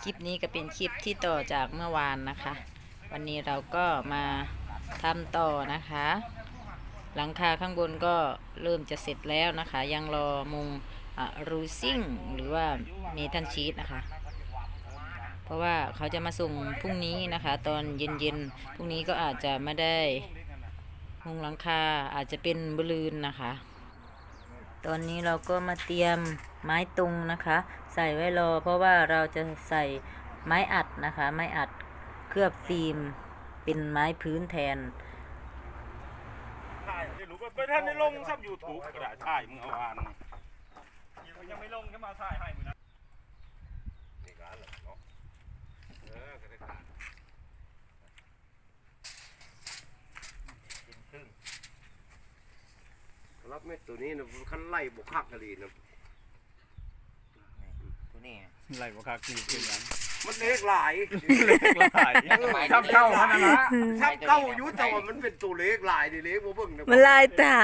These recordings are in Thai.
คลิปนี้ก็เป็นคลิปที่ต่อจากเมื่อวานนะคะ วันนี้เราก็มาทำต่อนะคะ หลังคาข้างบนก็เริ่มจะเสร็จแล้วนะคะ ยังรอมุงรูซิ่งหรือว่าเมทัลชีตนะคะ เพราะว่าเขาจะมาส่งพรุ่งนี้นะคะ ตอนเย็นๆพรุ่งนี้ก็อาจจะไม่ได้มุงหลังคาอาจจะเป็นบลูนนะคะ ตอนนี้เราก็มาเตรียม ไม้ตุงนะคะ ใส่ไว้รอ เพราะว่าเราจะใส่ไม้อัดนะคะ ไม้อัดเคลือบฟิล์มเป็นไม้พื้นแทนถ่ายไม่รู้ว่าไปท่านได้ลงซับยูทูบก็ได้ถ่ายมึงเอาอ่านนี่ยังไม่ลงก็มาถ่ายให้มึงนะนี่การเหรอเนาะเออก็ได้การกินครึ่งรับเม็ดตัวนี้นะคันไล่บกคักกะลีนะตัว นี้ไหลบ่คักกินครึ่งนั้นมันเล็กหลายหลายทับเข้ามันนะนะทับเก้าอยู่แต่ว่ามันเป็นตัวเล็กหลายนี่เล็กบ่เบิ่งนะมันลายตา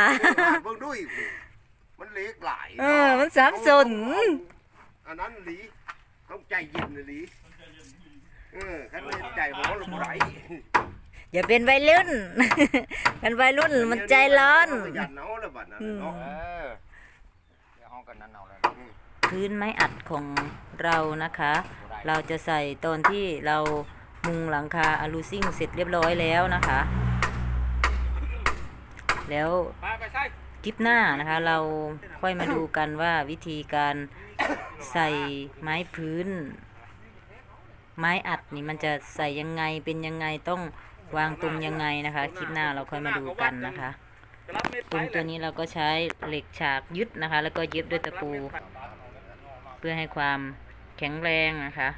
เบิ่งด้วยมันเล็กหลายเออมันสับสน อันนั้นหลีต้องใจเย็นนะหลีเออคันเล่นใจบ่ลงไหลอย่าเป็นวัยรุ่น เป็นวัยรุ่นมันใจร้อนมัยันเอาแล้วบัดนั้นเนาะ เออเดี๋ยวห้องกันนั้นเอาเลย พื้นไม้อัดของเรานะคะ เราจะใส่ตอนที่เรามุงหลังคาอะลูซิ่งเสร็จเรียบร้อยแล้วนะคะ แล้วคลิปหน้านะคะ เราค่อยมาดูกันว่าวิธีการใส่ไม้พื้น ไม้อัดนี่มันจะใส่ยังไงเป็นยังไงต้องวางตรงยังไงนะคะ คลิปหน้าเราค่อยมาดูกันนะคะรับเม็ดตรงตัวนี้เราก็ใช้เหล็กฉากยึดนะคะ แล้วก็เย็บด้วยตะปู เพื่อให้ความแข็งแรงนะคะ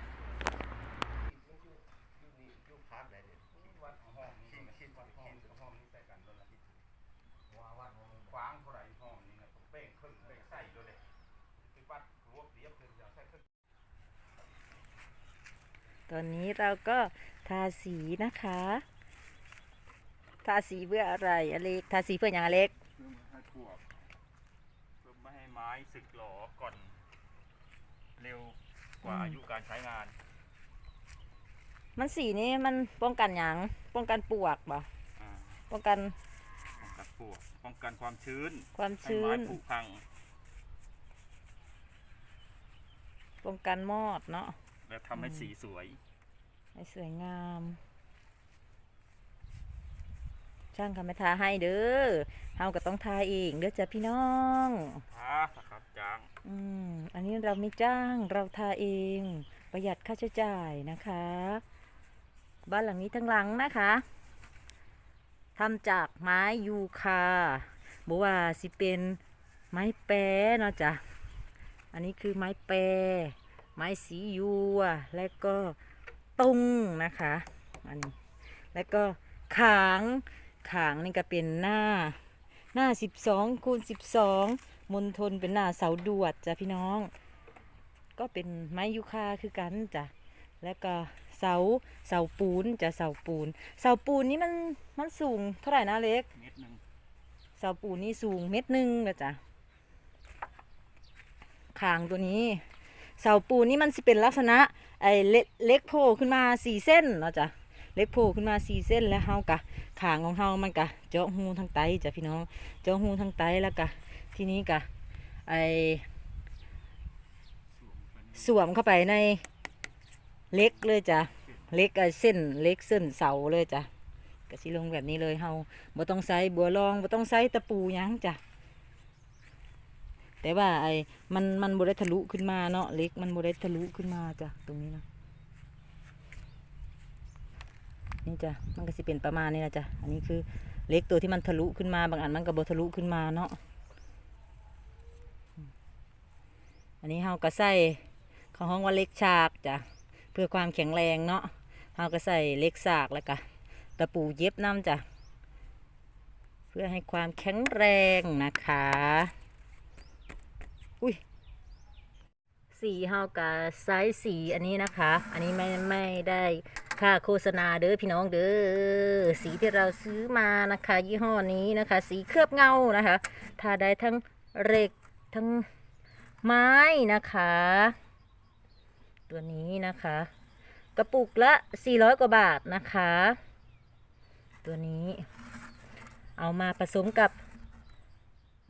ตอนนี้เราก็ทาสีนะคะ ทาสีเพื่ออะไรอเล็ก ทาสีเพื่ออย่างอเล็กเพื่อไม่ให้ทั่วเพื่อไม่ให้ไม้สึกหลอก่อน เร็วกว่าอืม อายุการใช้งาน มันสีนี้มันป้องกันอย่างป้องกันปลวกบ่อ่าป้องกันป้องกันปลวกป้องกันความชื้นความให้ชื้ไม้น ผุพังป้องกันมอดเนาะ และทำให้อืม สีสวย ให้สวยงาม ช่างคำไม่ทาให้เด้อเฮาก็ต้องทาเองเด้อจ้ะพี่น้องท้าสครับจาง อืมอันนี้เราไม่จ้างเราทาเองประหยัดค่าใช้จ่ายนะคะ บ้านหลังนี้ทั้งหลังนะคะทำจากไม้ยูคาบอกว่าสิเป็นไม้แปรเนาะจ้ะอันนี้คือไม้แปรไม้สียูอะและก็ตุงนะคะอันนี้แล้วก็ขางขางนี่ก็เป็นหน้าหน้าสิบสองคูณสิบสอง มณฑลเป็นหน้าเสาดวดจ้ะพี่น้อง ก็เป็นไม้ยูคาคือกันจ้ะแล้วก็เสาเสาปูนจะเสาปูน เสาปูนนี่มันมันสูงเท่าไหร่นะเล็กเม็ดหนึ่งเสาปูนนี่สูงเม็ดหนึ่งนะจ๊ะคางตัวนี้ เสาปูนนี่มันสิเป็นลักษณะไอ้เล็กเล็กโผล่ขึ้นมาสี่เส้นเนาะจ๊ะเล็กโผล่ขึ้นมาสี่เส้นแล้วเฮากะขางของเฮามันกะเจาะหูทางไตจ้ะพี่น้องเจาะหูทางไตแล้วกะ ที่นี้กะไอสวมเข้าไปในเล็กเลยจ้ะเล็กไอเส้นเล็กเส้นเสาเลยจ้ะก็สิลงแบบนี้เลยเฮาบ่ต้องใส่บัวรองบ่ต้องใส่ตะปูยังจ้ะแต่ว่าไอ้มันมันบ่ได้ทะลุขึ้นมาเนาะเล็กมันบ่ได้ทะลุขึ้นมาจ้ะตรงนี้นะนี่จ้ะมันก็สิเป็นประมาณนี้นะจ้ะอันนี้คือเล็กตัวที่มันทะลุขึ้นมาบางอันมันก็บ่ทะลุขึ้นมาเนาะ อันนี้เฮาก็ใส่เขาห้องว่าเล็กฉากจ้ะเพื่อความแข็งแรงเนาะเฮาก็ใส่เล็กฉากแล้วก็ตะปูเย็บน้ำจ้ะเพื่อให้ความแข็งแรงนะคะ อุ้ยสีเฮากับไซส์สีอันนี้นะคะ อันนี้ไม่ไม่ได้ค่าโฆษณาเด้อพี่น้องเด้อ สีที่เราซื้อมานะคะ ยี่ห้อนี้นะคะ สีเคลือบเงานะคะ ทาได้ทั้งเหล็กทั้ง ไม้นะคะ ตัวนี้นะคะ กระปุกละ 400 กว่าบาทนะคะ ตัวนี้ เอามาผสมกับ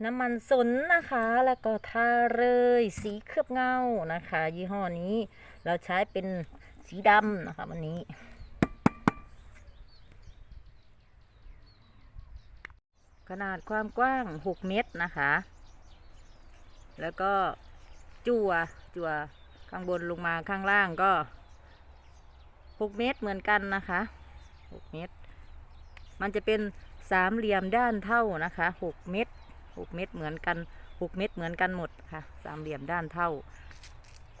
น้ำมันสนนะคะ แล้วก็ทาเลยสีเคลือบเงานะคะ ยี่ห้อนี้เราใช้เป็นสีดำนะคะวันนี้ ขนาดความกว้าง 6 เมตรนะคะ แล้วก็จั่วจั่วข้างบนลงมาข้างล่างก็6เมตรเหมือนกันนะคะ6เมตร มันจะเป็นสามเหลี่ยมด้านเท่านะคะ6เมตร6เมตรเหมือนกัน6เมตรเหมือนกันหมดค่ะสามเหลี่ยมด้านเท่า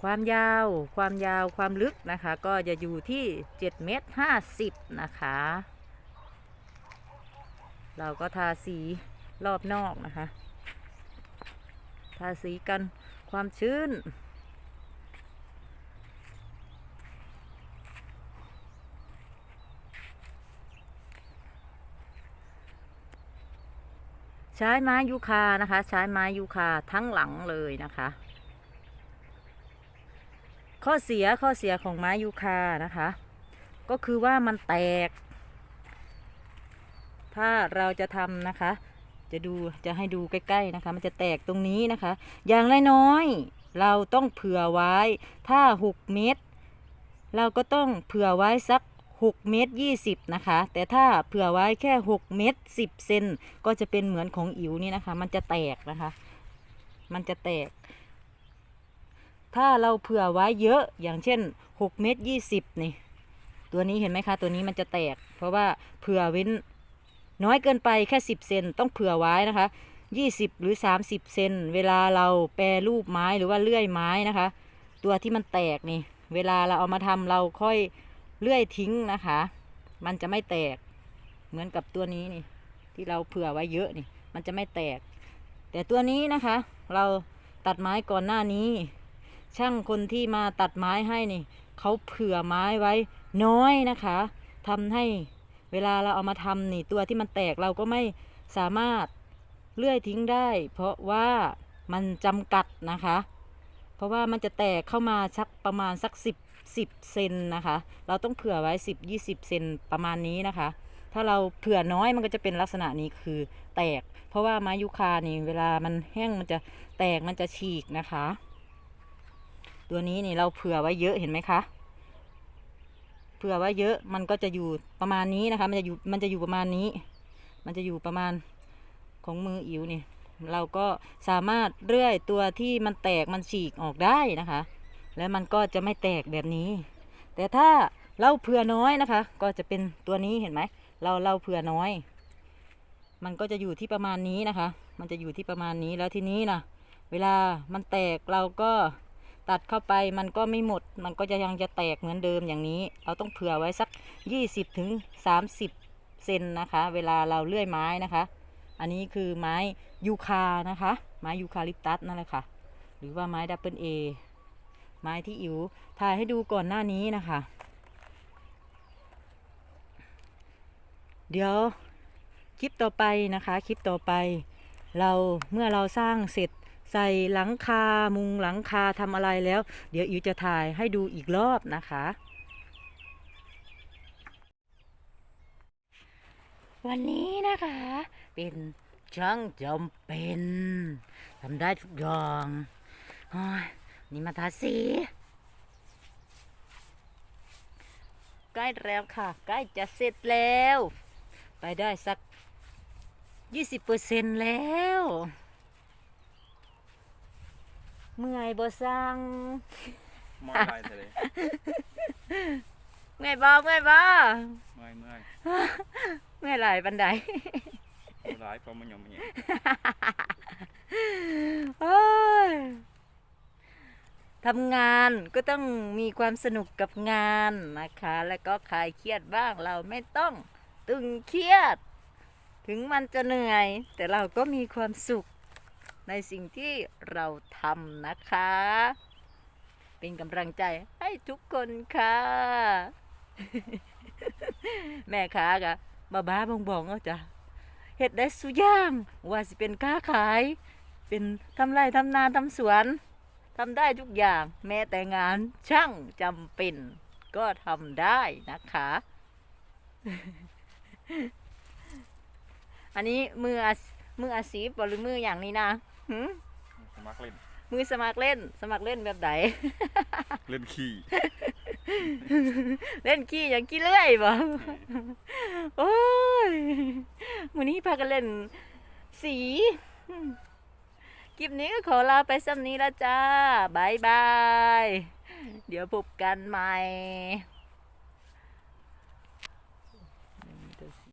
ความยาว ความยาวความลึกนะคะ ก็จะอยู่ที่7เมตร50นะคะ เราก็ทาสีรอบนอกนะคะาสีกันความชื้น ใช้ไม้ยูคานะคะ ใช้ไม้ยูคาทั้งหลังเลยนะคะ ข้อเสียข้อเสียของไม้ยูคานะคะ ก็คือว่ามันแตก ถ้าเราจะทำนะคะ จะดูจะให้ดูใกล้ๆนะคะ มันจะแตกตรงนี้นะคะ อย่างน้อยๆเราต้องเผื่อไว้ ถ้า 6 เมตร เราก็ต้องเผื่อไว้สัก 6 เมตร 20 นะคะ แต่ถ้าเผื่อไว้แค่ 6 เมตร 10 เซนก็จะเป็นเหมือนของอิ๋วนี่นะคะ มันจะแตกนะคะ มันจะแตก ถ้าเราเผื่อไว้เยอะอย่างเช่น 6 เมตร 20 นี่ ตัวนี้เห็นไหมคะ ตัวนี้มันจะแตก เพราะว่าเผื่อเว้น น้อยเกินไปแค่ 10 เซนต้องเผื่อไว้นะคะ 20 หรือ 30 เซนเวลาเราแปรรูปไม้หรือว่าเลื่อยไม้นะคะ ตัวที่มันแตกนี่ เวลาเราเอามาทำเราค่อยเลื่อยทิ้งนะคะ มันจะไม่แตกเหมือนกับตัวนี้นี่ที่เราเผื่อไว้เยอะนี่ มันจะไม่แตก แต่ตัวนี้นะคะ เราตัดไม้ก่อนหน้านี้ ช่างคนที่มาตัดไม้ให้นี่เขาเผื่อไม้ไว้น้อยนะคะทำให้ เวลาเราเอามาทำนี่ตัวที่มันแตกเราก็ไม่สามารถเลื่อยทิ้งได้ เพราะว่ามันจำกัดนะคะ เพราะว่ามันจะแตกเข้ามาสักประมาณสักสิบสิบเซนนะคะ เราต้องเผื่อไว้สิบยี่สิบเซนประมาณนี้นะคะ ถ้าเราเผื่อน้อยมันก็จะเป็นลักษณะนี้คือแตก เพราะว่าไม้ยูคานี่เวลามันแห้งมันจะแตกมันจะฉีกนะคะ ตัวนี้นี่เราเผื่อไว้เยอะเห็นไหมคะ เผื่อไว้เยอะมันก็จะอยู่ประมาณนี้นะคะ มันจะอยู่มันจะอยู่ประมาณนี้ มันจะอยู่ประมาณของมืออิ๋วนี่เราก็สามารถเลื่อยตัวที่มันแตกมันฉีกออกได้นะคะ แล้วมันก็จะไม่แตกแบบนี้ แต่ถ้าเราเผื่อน้อยนะคะ ก็จะเป็นตัวนี้เห็นไหมเราเราเผื่อน้อย มันก็จะอยู่ที่ประมาณนี้นะคะ มันจะอยู่ที่ประมาณนี้แล้วทีนี้นะเวลามันแตกเราก็ ตัดเข้าไปมันก็ไม่หมด มันก็จะยังจะแตกเหมือนเดิมอย่างนี้ เราต้องเผื่อไว้สัก 20ถึง30 เซนนะคะ เวลาเราเลื่อยไม้นะคะ อันนี้คือไม้ยูคานะคะ ไม้ยูคาลิปตัสนั่นแหละค่ะ หรือว่าไม้ดับเบิลเอไม้ที่อิ๋วถ่ายให้ดูก่อนหน้านี้นะคะ เดี๋ยวคลิปต่อไปนะคะ คลิปต่อไป เราเมื่อเราสร้างเสร็จ ใส่หลังคามุงหลังคาทำอะไรแล้ว เดี๋ยวอิวจะถ่ายให้ดูอีกรอบนะคะ วันนี้นะคะ เป็นช่างจำเป็นทำได้ทุกอย่างนี่มาทาสีใกล้แล้วค่ะ ใกล้จะเสร็จแล้ว ไปได้สัก 20%แล้ว เมื่อยบ่สั่งมอยไปเลยเมื่อยบ่เมื่อยบ่เมื่อยเมื่อยเมื่อยหลายบันไดหลายเพราะมันยังไม่เห็นโอ้ยทำงานก็ต้องมีความสนุกกับงานนะคะ แล้วก็คลายเครียดบ้างเราไม่ต้องตึงเครียด ถึงมันจะเหนื่อย แต่เราก็มีความสุข ในสิ่งที่เราทำนะคะ เป็นกำลังใจให้ทุกคนค่ะ แม่ค้ากะบ้าบ้าบองบองเอาจ้ะเฮ็ดได้สุย่างว่าสิเป็นค้าขาย เป็นทำไรทำนาทำสวนทำได้ทุกอย่างแม้แต่งานช่างจำเป็น ก็ทำได้นะคะ อันนี้มืออามืออาชีพหรือมืออย่างนี้นะ หืมสมัครเล่น มือสมัครเล่น สมัครเล่นแบบไหน เล่นขี้ เล่นขี้อย่างขี้เลื่อยบ่โอ้ยวันนี้พากันเล่น สีอืมคลิปนี้ก็ขอลาไปซ้ำนี้แล้วจ้าบายบาย เดี๋ยวพบกันใหม่